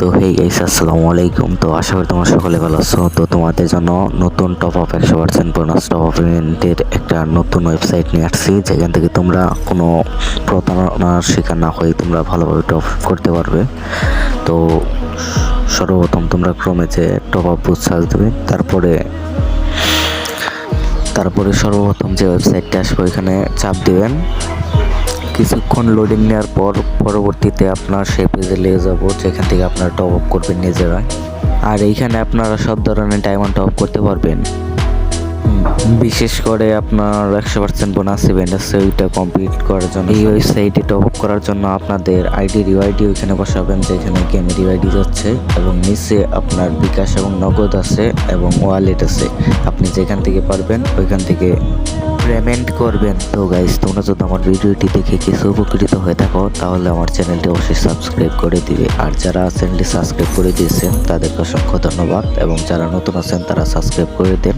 তো hey guys আসসালামু আলাইকুম। তো আশা করি তোমরা সকলে ভালো আছো। তো তোমাদের জন্য নতুন টপ আপ একশো পার্সেন্ট বোনাস টপ আপ ইভেন্টের একটা নতুন ওয়েবসাইট নিয়ে আসছি, যেখান থেকে তোমরা কোনো প্রতারণার শিকার না হয়ে তোমরা ভালোভাবে টপ করতে পারবে। তো সর্বপ্রথম তোমরা ক্রমে যে টপ আপ বুথ সার্চ তারপরে তারপরে সর্বপ্রথম যে ওয়েবসাইটটা আসবে, ওইখানে চাপ দিবেন। কিছুক্ষণ লোডিং নেওয়ার পর পরবর্তীতে আপনার সেই পেজে নিয়ে যাব, যেখান থেকে আপনারা টপ আপ করবেন নিজেরা আর এইখানে আপনারা সব ধরনের ডায়মন্ড টপ করতে পারবেন। বিশেষ করে আপনার একশো পার্সেন্ট বোনাস ইভেন্ট আছে, ওইটা কমপ্লিট করার জন্য। এই ওয়েবসাইটে টপ আপ করার জন্য আপনাদের আইডি রিওয়াইডি ওইখানে বসাবেন, যেখানে গেমে রিওয়াইডি যাচ্ছে। এবং নিচে আপনার বিকাশ এবং নগদ আছে এবং ওয়ালেট আছে। আপনি যেখান থেকে পারবেন, ওইখান থেকে পেমেন্ট করবেন। তো গাইজ তোমরা যদি আমার ভিডিওটি দেখে কিছু উপকৃত হয়ে থাকো, তাহলে আমার চ্যানেলটি অবশ্যই সাবস্ক্রাইব করে দিবে। আর যারা চ্যানেলটি সাবস্ক্রাইব করে দিয়েছেন, তাদেরকে অসংখ্য ধন্যবাদ। এবং যারা নতুন আছেন, তারা সাবস্ক্রাইব করে দেন।